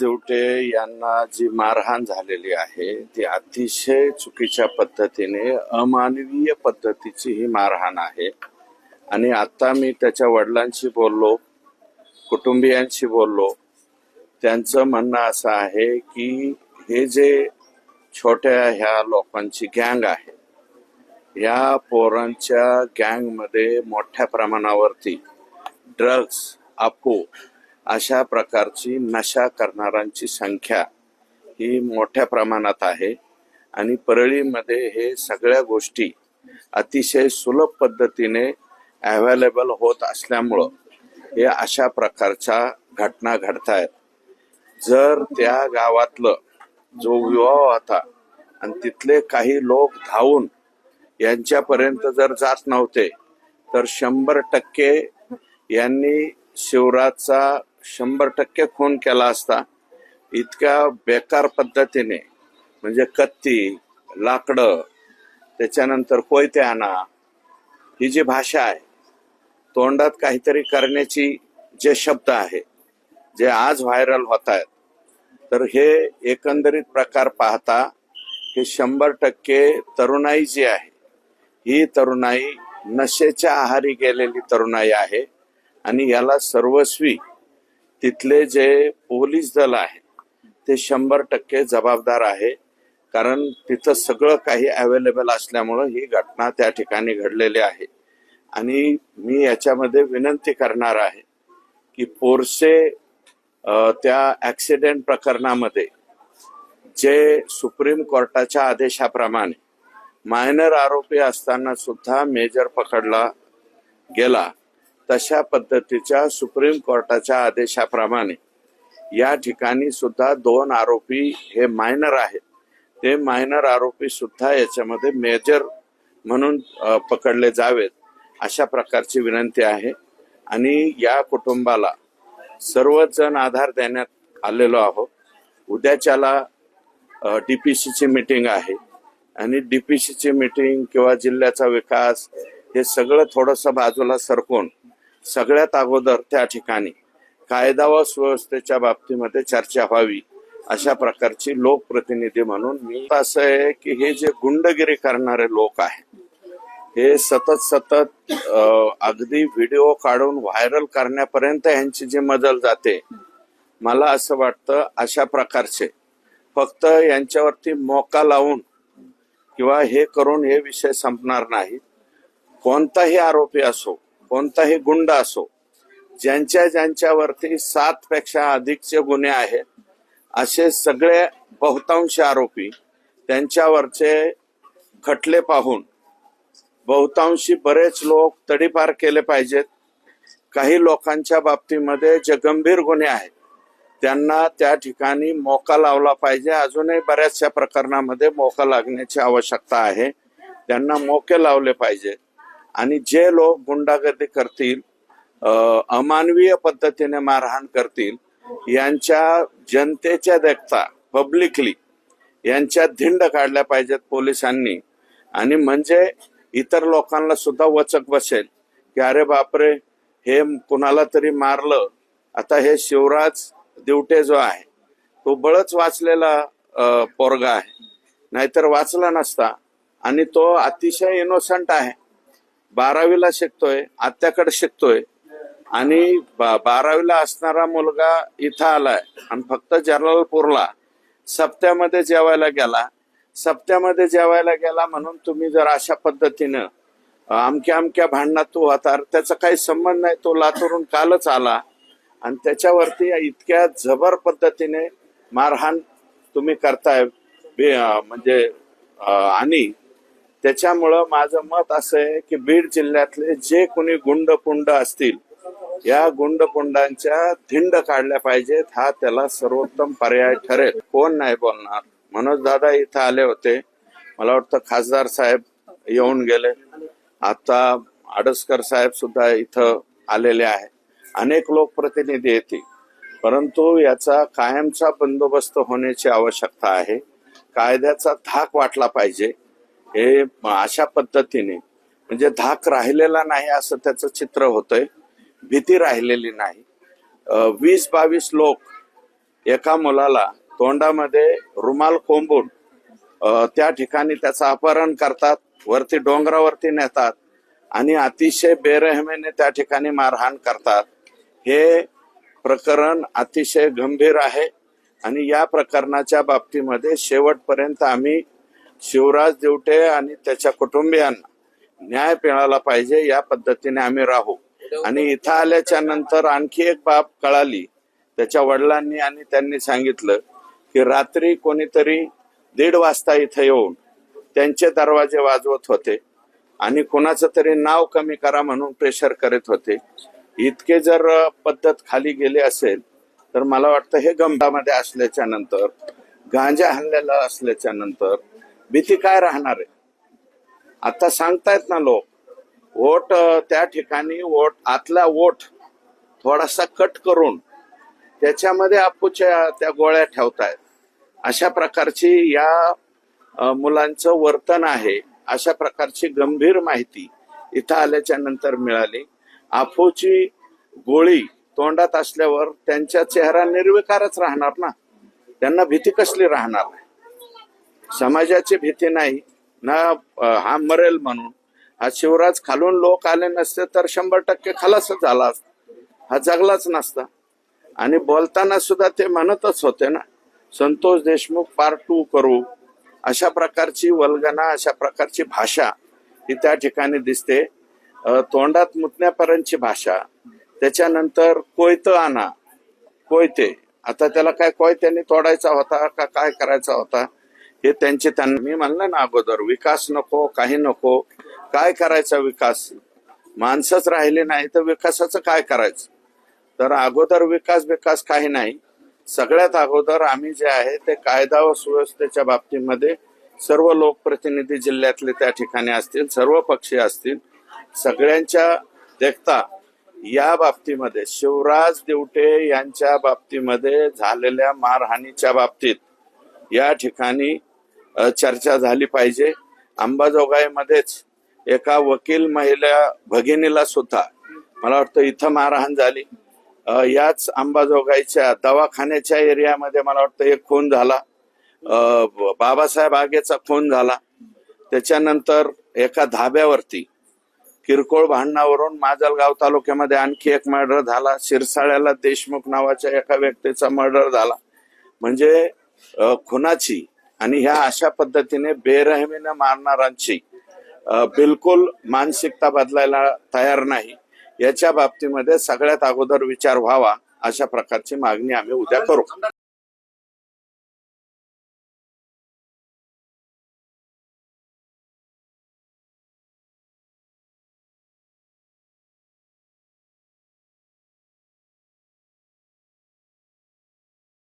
देवटे यांना जी मारहाण झालेली आहे ती अतिशय चुकीच्या पद्धतीने अमानवीय पद्धतीची ही मारहाण आहे. आणि आता मी त्याच्या वडिलांशी बोललो कुटुंबियांशी बोललो. त्यांचं म्हणणं असं आहे की हे जे छोट्या ह्या लोकांची गँग आहे या पोरांच्या गँगमध्ये मोठ्या प्रमाणावरती ड्रग्स अफू अशा प्रकारची नशा करणाऱ्यांची संख्या ही मोठ्या प्रमाणात आहे. आणि परळीमध्ये हे सगळ्या गोष्टी अतिशय सुलभ पद्धतीने अवेलेबल होत असल्यामुळं हे अशा प्रकारच्या घटना घडतायत. जर त्या गावातलं जो विवाह होता आणि तिथले काही लोक धावून यांच्यापर्यंत जर जात नव्हते तर शंभर टक्के यांनी शिवराजचा शंभर टक्के खून केला असता इतक्या बेकार पद्धतीने म्हणजे कत्ती लाकडं त्याच्यानंतर कोयते आणा ही जी भाषा आहे तोंडात काहीतरी करण्याची जे शब्द आहे जे आज व्हायरल होत आहेत तर हे एकंदरीत प्रकार पाहता हे शंभर टक्के तरुणाई जी आहे ही तरुणाई नशेच्या आहारी गेलेली तरुणाई आहे आणि याला सर्वस्वी तिथले जे पोलीस दल आहे ते शंभर टक्के जबाबदार आहे. कारण तिथं सगळं काही अवेलेबल असल्यामुळं ही घटना त्या ठिकाणी घडलेली आहे. आणि मी याच्यामध्ये विनंती करणार आहे की पोरसे त्या ऍक्सिडेंट प्रकरणामध्ये जे सुप्रीम कोर्टाच्या आदेशाप्रमाणे मायनर आरोपी असताना सुद्धा मेजर पकडला गेला. तशा पद्धतीच्या सुप्रीम कोर्टाच्या आदेशाप्रमाणे या ठिकाणी सुद्धा दोन आरोपी हे मायनर आहेत. ते मायनर आरोपी सुद्धा याच्यामध्ये मेजर म्हणून पकडले जावेत अशा प्रकारची विनंती आहे. आणि या कुटुंबाला सर्वच जण आधार देण्यात आलेलो आहोत. उद्याच्याला डीपीसीची मीटिंग आहे. आणि डीपीसीची मीटिंग किंवा जिल्ह्याचा विकास हे सगळं थोडंसं बाजूला सरकून सगळ्यात अगोदर त्या ठिकाणी कायदा व सुव्यवस्थेच्या बाबतीमध्ये चर्चा व्हावी अशा प्रकारची लोकप्रतिनिधी म्हणून मी असं आहे की हे जे गुंडगिरी करणारे लोक आहेत हे सतत सतत अगदी व्हिडिओ काढून व्हायरल करण्यापर्यंत यांची जी मजल जाते मला असं वाटतं अशा प्रकारचे फक्त यांच्यावरती मोका लावून किंवा हे करून हे विषय संपणार नाही. कोणताही आरोपी असो कोणताही गुंड असो ज्यांच्या ज्यांच्यावरती सात पेक्षा अधिकचे गुन्हे आहेत असे सगळे बहुतांश आरोपी त्यांच्यावरचे खटले पाहून बहुतांशी बरेच लोक तडीपार केले पाहिजेत. काही लोकांच्या बाबतीमध्ये जे गंभीर गुन्हे आहेत त्यांना त्या ठिकाणी मोका लावला पाहिजे. अजूनही बऱ्याचशा प्रकरणामध्ये मोका लागण्याची आवश्यकता आहे. त्यांना मोके लावले पाहिजे आणि जे लोक गुंडागर्दी करतील अमानवीय पद्धतीने मारहाण करतील यांच्या जनतेच्या देखता पब्लिकली यांच्या धिंड काढल्या पाहिजेत पोलिसांनी. आणि म्हणजे इतर लोकांना सुद्धा वचक बसेल की अरे बापरे हे कुणाला तरी मारलं. आता हे शिवराज दिवटे जो आहे तो बळच वाचलेला पोरगा आहे. नाहीतर वाचला नसता. आणि तो अतिशय इनोसंट आहे. बारावीला शिकतोय आत्याकडे शिकतोय. आणि बा- बारावीला असणारा मुलगा इथं आलाय आणि फक्त जलालपूरला सप्त्यामध्ये जेवायला गेला. सप्त्यामध्ये जेवायला गेला म्हणून तुम्ही जर अशा पद्धतीनं अमक्या अमक्या भांडणात तू होता त्याचा काही संबंध नाही तो लातूरून कालच आला. आणि त्याच्यावरती इतक्या जबर पद्धतीने मारहाण तुम्ही करताय बे- म्हणजे आणि त्याच्यामुळं माझं मत असं आहे की बीड जिल्ह्यातले जे कोणी गुंडपुंड असतील या गुंडपुंडांच्या धिंड काढल्या पाहिजेत हा त्याला सर्वोत्तम पर्याय ठरेल. कोण नाही बोलणार. मनोज दादा इथं आले होते. मला वाटतं खासदार साहेब येऊन गेले. आता आडसकर साहेब सुद्धा इथं आलेले आहे अनेक लोकप्रतिनिधी येतील. परंतु याचा कायमचा बंदोबस्त होण्याची आवश्यकता आहे. कायद्याचा धाक वाटला पाहिजे. हे अशा पद्धतीने म्हणजे धाक राहिलेला नाही असं त्याचं चित्र होतंय भीती राहिलेली नाही. वीस बावीस लोक एका मुलाला तोंडामध्ये रुमाल कोंबून त्या ठिकाणी त्याचं अपहरण करतात वरती डोंगरावरती नेतात आणि अतिशय बेरहमेने त्या ठिकाणी मारहाण करतात. हे प्रकरण अतिशय गंभीर आहे आणि या प्रकरणाच्या बाबतीमध्ये शेवटपर्यंत आम्ही शिवराज देवटे आणि त्याच्या कुटुंबियांना न्याय मिळाला पाहिजे या पद्धतीने आम्ही राहू. आणि इथं आल्याच्यानंतर आणखी एक बाब कळाली. त्याच्या वडिलांनी आणि त्यांनी सांगितलं की रात्री कोणीतरी दीड वाजता इथं येऊन त्यांचे दरवाजे वाजवत होते आणि कोणाचं तरी नाव कमी करा म्हणून प्रेशर करीत होते. इतके जर पद्धत खाली गेली असेल तर मला वाटतं हे गंभामध्ये असल्याच्या नंतर गांजा हल्लेला असल्याच्या नंतर भीती काय राहणार आहे? आता सांगतायत ना लोक वोट त्या ठिकाणी वोट आतला वोट थोडासा कट करून त्याच्यामध्ये आपूच्या त्या गोळ्या ठेवतायत. अशा प्रकारची या मुलांचं वर्तन आहे अशा प्रकारची गंभीर माहिती इथं आल्याच्यानंतर मिळाली. आफूची गोळी तोंडात असल्यावर त्यांचा चेहरा निर्विकारच राहणार ना? त्यांना भीती कसली राहणार? नाही समाजाची भीती नाही. ना हा मरेल म्हणून. हा शिवराज खालून लोक आले नसते तर शंभर टक्के खलासच झाला असता. हा जगलाच नसता. आणि बोलताना सुद्धा ते म्हणतच होते ना संतोष देशमुख पार्ट टू करू. अशा प्रकारची वल्गना अशा प्रकारची भाषा ही त्या ठिकाणी दिसते. तोंडात मुतण्यापर्यंतची भाषा. त्याच्यानंतर कोयत आणा. कोयते. आता त्याला काय कोयत्याने तोडायचा होता का काय करायचा होता? हे त्यांचे त्यांना मी म्हणलं ना अगोदर विकास नको काही नको. काय करायचा विकास? माणसंच राहिले नाही तर विकासाचं काय करायचं? तर अगोदर विकास विकास काही नाही. सगळ्यात अगोदर आम्ही जे आहे ते कायदा व सुव्यवस्थेच्या बाबतीमध्ये सर्व लोकप्रतिनिधी जिल्ह्यातले त्या ठिकाणी असतील सर्व पक्षी असतील सगळ्यांच्या देखता या बाबतीमध्ये शिवराज देवटे यांच्या बाबतीमध्ये झालेल्या मारहाणीच्या बाबतीत या ठिकाणी चर्चा झाली पाहिजे. अंबाजोगाईमध्येच एका वकील महिला भगिनीला सुद्धा मला वाटतं इथं मारहाण झाली. याच अंबाजोगाईच्या दवाखान्याच्या एरियामध्ये मला वाटतं एक खून झाला. बाबासाहेब आगेचा खून झाला. त्याच्यानंतर एका धाब्यावरती किरकोळ भांडणावरून माजलगाव तालुक्यामध्ये आणखी एक मर्डर झाला. शिरसाळ्याला देशमुख नावाच्या एका व्यक्तीचा मर्डर झाला. म्हणजे खुनाची आणि ह्या अशा पद्धतीने बेरहमीनं मारणारांची बिलकुल मानसिकता बदलायला तयार नाही. याच्या बाबतीमध्ये सगळ्यात अगोदर विचार व्हावा अशा प्रकारची मागणी आम्ही उद्या करू.